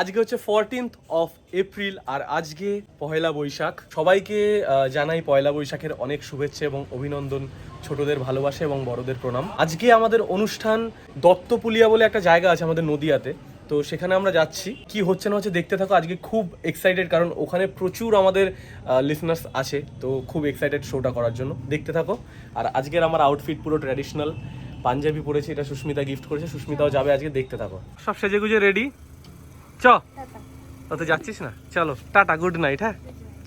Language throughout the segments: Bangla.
আজকে হচ্ছে ফোরটিন্থ অফ এপ্রিল আর আজকে পয়লা বৈশাখ। সবাইকে জানাই পয়লা বৈশাখের অনেক শুভেচ্ছা এবং অভিনন্দন, ছোটদের ভালোবাসা এবং বড়দের প্রণাম। আজকে আমাদের অনুষ্ঠান দত্তপুলিয়া বলে একটা জায়গা আছে আমাদের নদিয়াতে। তো সেখানে আমরা যাচ্ছি। কি হচ্ছে না হচ্ছে দেখতে থাকো। আজকে খুব এক্সাইটেড কারণ ওখানে প্রচুর আমাদের লিসনার্স আছে। তো খুব এক্সাইটেড শোটা করার জন্য। দেখতে থাকো। আর আজকের আমার আউটফিট পুরো ট্র্যাডিশনাল পাঞ্জাবি পরেছি, এটা সুস্মিতা গিফট করেছে। সুস্মিতাও যাবে আজকে, দেখতে থাকো। সব সেজে গুজে রেডি চ। তো যাচ্ছিস না? চলো টাটা গুড নাইট হ্যাঁ?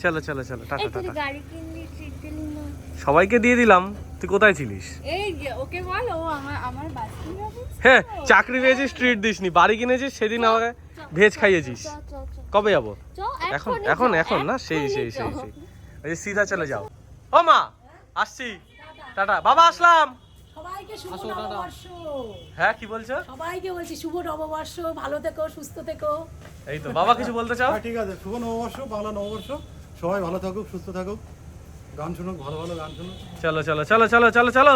চলো চলো চলো টাটা টাটা। সবাইকে দিয়ে দিলাম। তুই কোথায় ছিলিস? ও হ্যাঁ চাকরি পেয়েছিস ট্রিট দিসনি। বাড়ি কিনেছিস সেদিন আমাকে ভেজ খাইয়েছিস। কবে যাব? এখন এখন এখন না? সেই সেই সেই সেই। সিধা চলে যাও। ও মা আসছি। টাটা বাবা আসলাম। সবাইকে শুভ নববর্ষ। হ্যাঁ কি বলছো? সবাইকে বলছি শুভ নববর্ষ ভালো থেকো সুস্থ থেকো। এই তো বাবা কিছু বলতে চাও? হ্যাঁ ঠিক আছে। শুভ নববর্ষ বাংলা নববর্ষ। সবাই ভালো থাকুক সুস্থ থাকুক। গান শুনুক ভালো ভালো গান শুনুক। চলো চলো চলো চলো চলো চলো।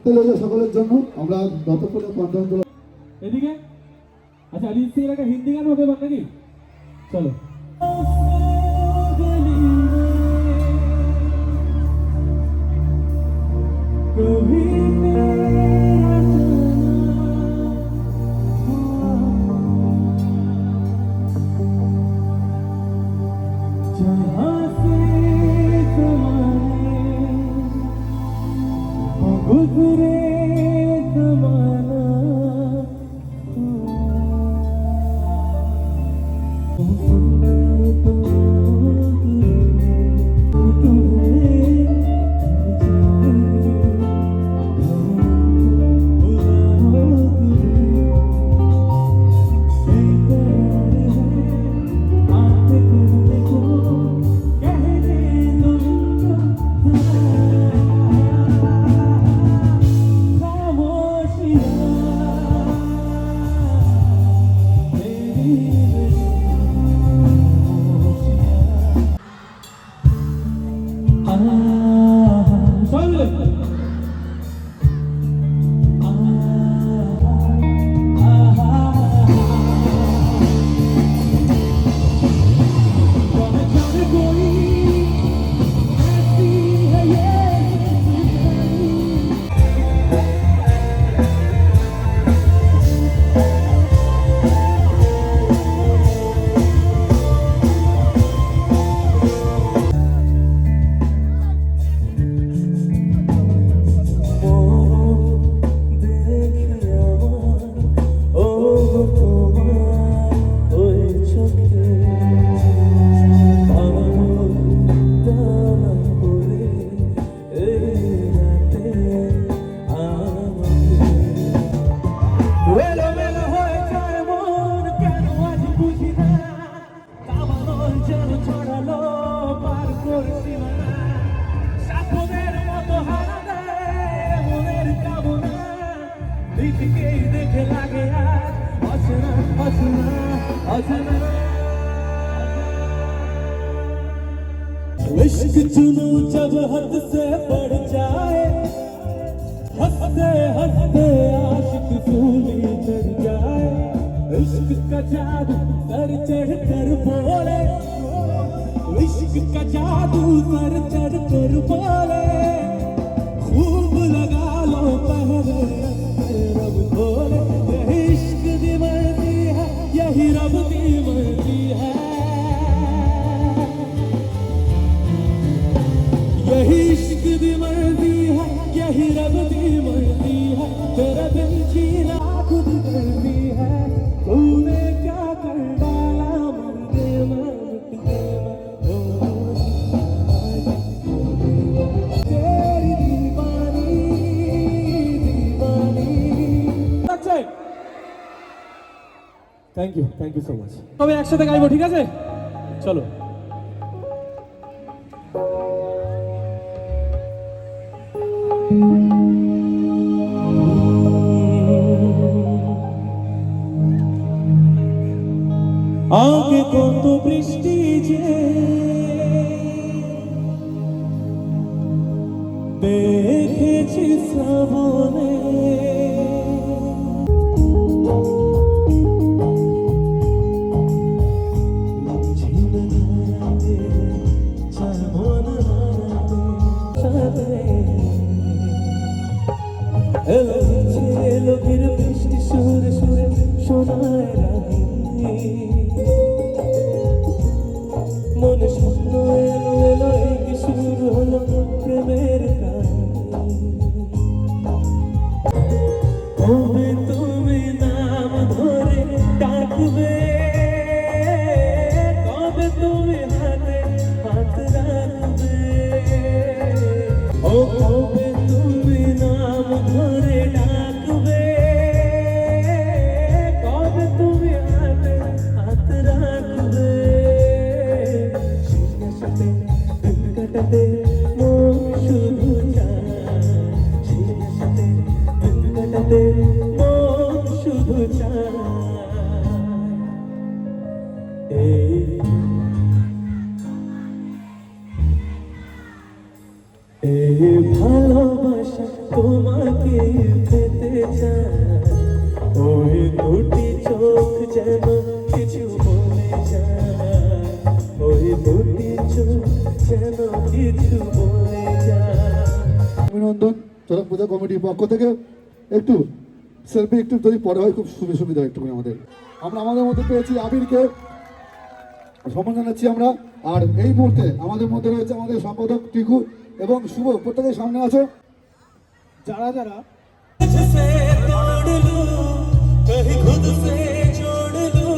অভিনন্দন তেলেগু সকলের জন্য আমরা দত্তপুরে কন্টেন্ট এদিকে আচ্ছা অরিজিৎ সিং এর একটা হিন্দি গান হবে নাকি চলো गुजरे ঘুরে Oh. Thank you thank you so much তবে একসাথে গাইবো ঠিক আছে? চলো। আগে কত বৃষ্টি যে দেখেছি শ্রাবণে। লোকের বৃষ্টি সুরে সুরে শোনায় রানী। মনে স্বপ্ন এলো এলো, এই কি শুরু হলো প্রেমের কাহিনী? তুমি নাম ধরে ডাকবে, কবে তুমি হাতে হাত রাখবে? ও কবে যেন কিছু বলে যায় অভিনন্দন চরক পূজা কমিটির পক্ষ থেকে একটু সেলফি একটু যদি পরে হয় খুব সুবিধা সুবিধা একটু আমাদের আমরা আমাদের মধ্যে পেয়েছি আবিরকে সম্মান জানাচ্ছি আমরা আর এই মুহূর্তে আমাদের মধ্যে রয়েছে আমাদের সম্পাদক টিকু এবং শুভ প্রত্যেকের সামনে আছে যারা যারা से तोड़ लूं कहीं खुद से जोड़ लूं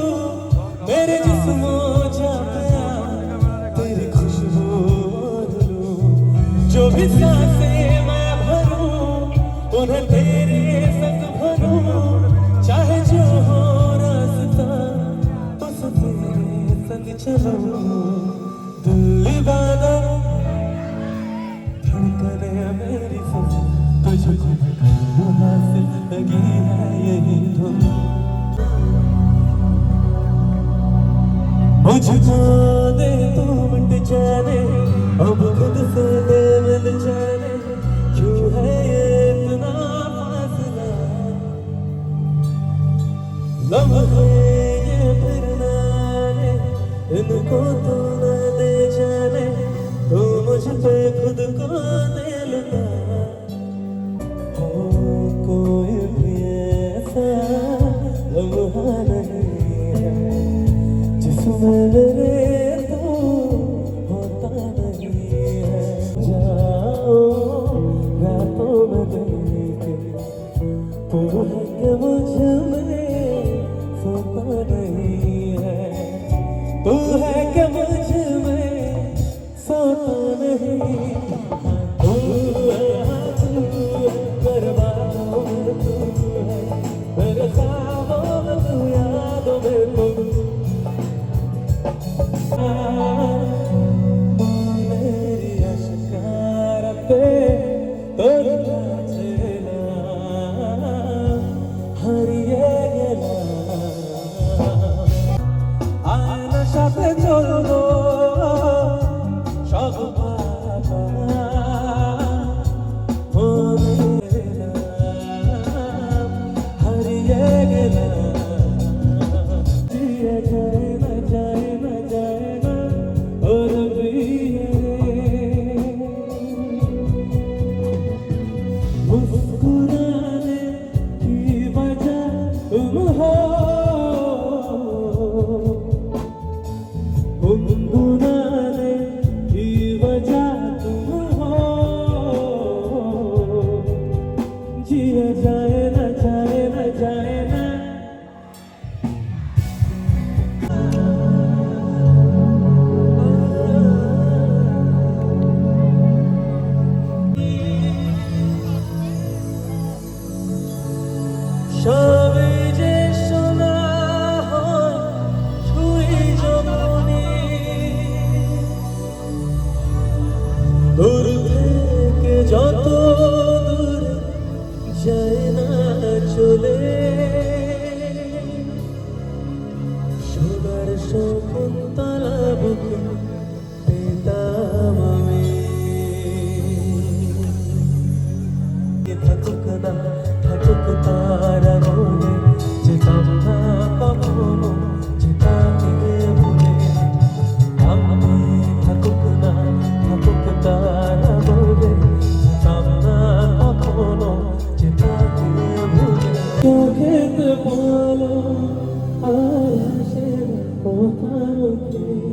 मेरे जिस्मों जाया भी सांसे मैं भरूं, उन्हें तेरे संग भरूं। चाहे जो हो रास्ता, बस तेरे संग चलूँ। दिल दीवाना I'm okay.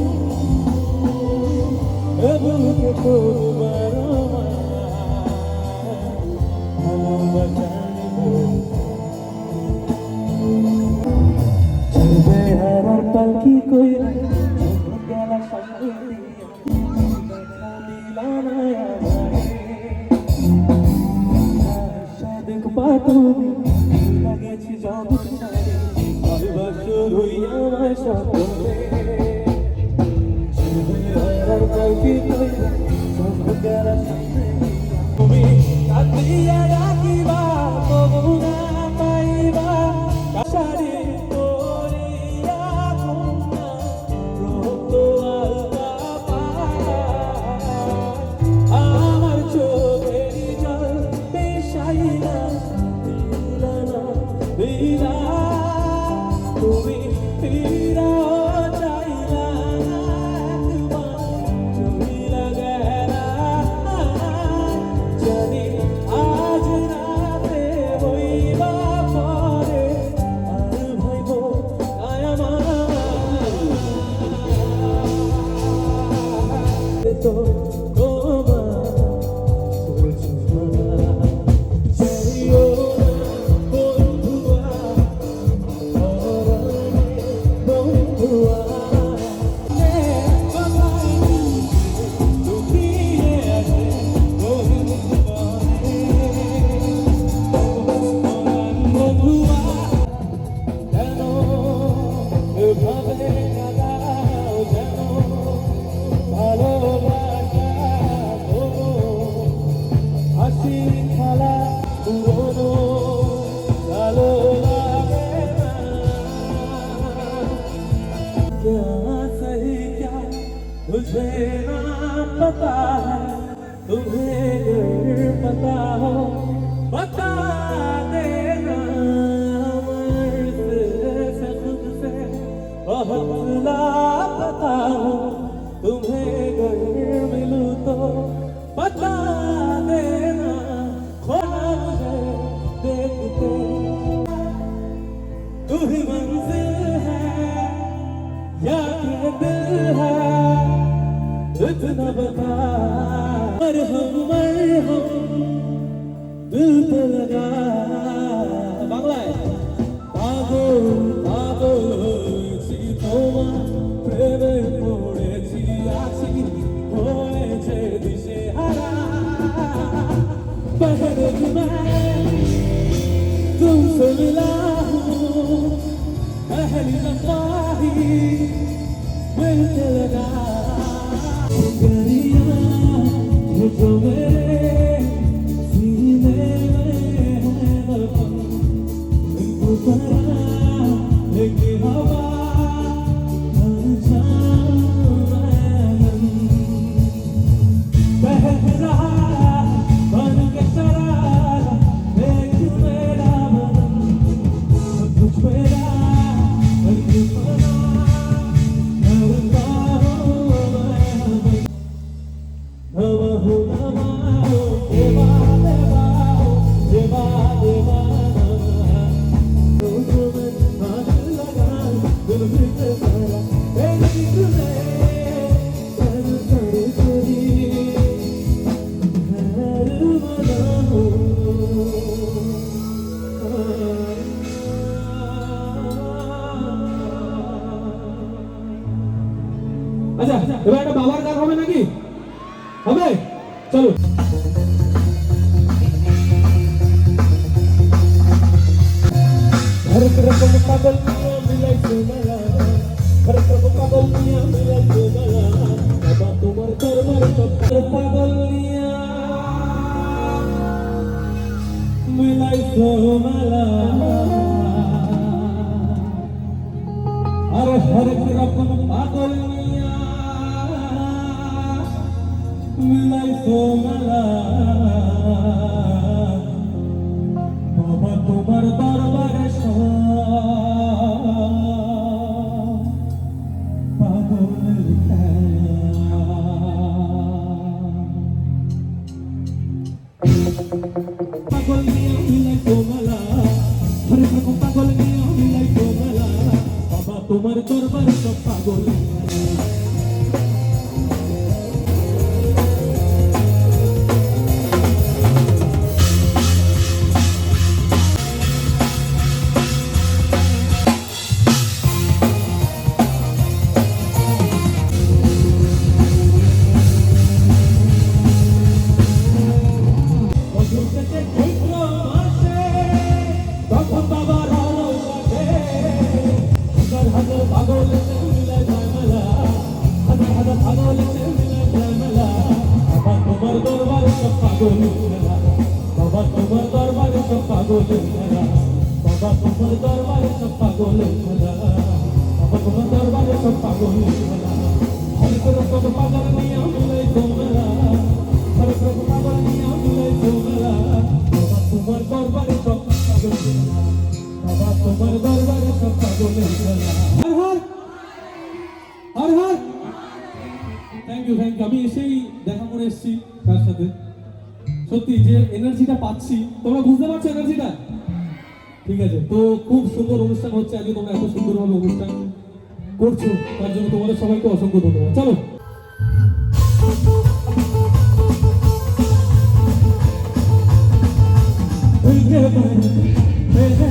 gibi yıkıldı বাংলায় পাগল পাগল হয়েছি তোমার প্রেমে পড়েছি আছি হয়েছে দিশে হারা পহরে तुमसे मिला हूँ पहली दफा ही প্রভু পাগল মিয়া মিলাইছে মেলা আরে প্রভু পাগল মিয়া মিলাইছে মেলা বাবা, তোমার কর্মের সব পাগল মিয়া মিলাইছে মেলা আরে হরেক রকম পাগল মিয়া মিলাইছে মেলা বাবা, তোমার দরবারে tomar el toro para el. Thank you thank you আমি এসেই দেখা করে এসেছি তার সাথে? সত্যি, যে এনার্জিটা পাচ্ছি, তোমরা বুঝতে পারছ এনার্জিটা? ঠিক আছে, তো খুব সুন্দর অনুষ্ঠান হচ্ছে আজকে, তোমরা এত সুন্দরভাবে অনুষ্ঠান করছ, তার জন্য তোমাদের সবাইকে অসংখ্য ধন্যবাদ। চলো। never, never.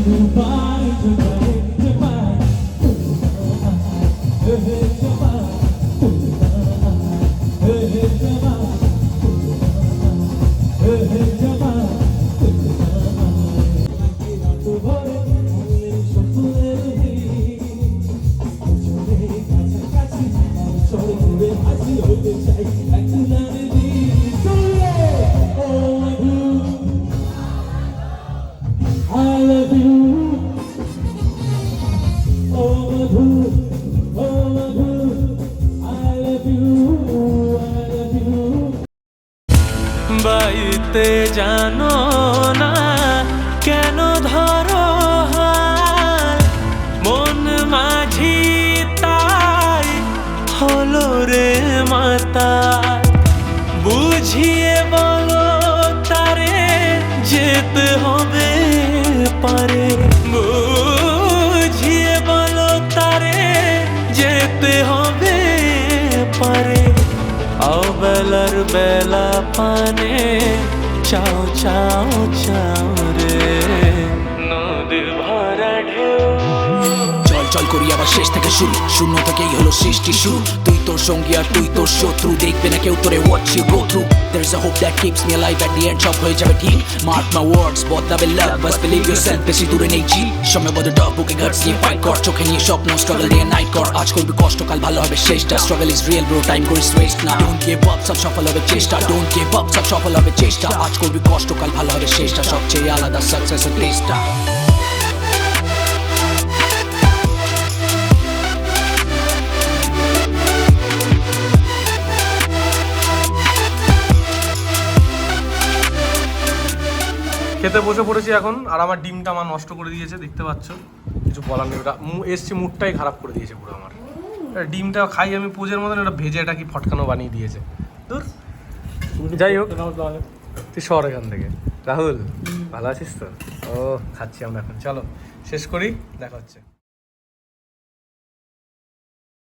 do Pai. বেলা পানে চাও চাও চাও। চল করি আবার শেষ থেকে শুরু। শূন্য থেকেই হলো সৃষ্টি শুরু। তুই তোর সঙ্গী আর তুই তোর শত্রু। দেখবে না কেউ তোরে ওয়াচ ইউ গো থ্রু সব হয়ে যাবে ঠিক। বদলাবে লাভ বাস বেশি দূরে নেই জি বুকে নিয়ে ফাইট কর। চোখে নিয়ে স্বপ্ন স্ট্রাগল নাইট কর। আজ করবি কষ্ট, কাল ভালো হবে শেষটা। Struggle is real bro time করিস ওয়েস্ট না ডোন্ট গিভ আপ সব সফল হবে চেষ্টা। ডোন্ট গিভ আপ সব সফল হবে চেষ্টা। আজ করবি কষ্ট, কাল ভালো হবে শেষটা। সবচেয়ে আলাদা সাকসেসের টেস্টটা খেতে বসে পড়েছি এখন, আর আমার ডিমটা আমার নষ্ট করে দিয়েছে, দেখতে পাচ্ছ। কিছু বলার নেই, ওটা এসছি, মুডটাই খারাপ করে দিয়েছে পুরো আমার। ডিমটা খাই আমি পুজোর মতন ওটা ভেজে এটা কি ফটকানো বানিয়ে দিয়েছে। দূর যাই হোক, তুই শহর এখান থেকে। রাহুল, ভালো আছিস তো? ও, খাচ্ছি আমরা এখন। চলো, শেষ করি, দেখা হচ্ছে।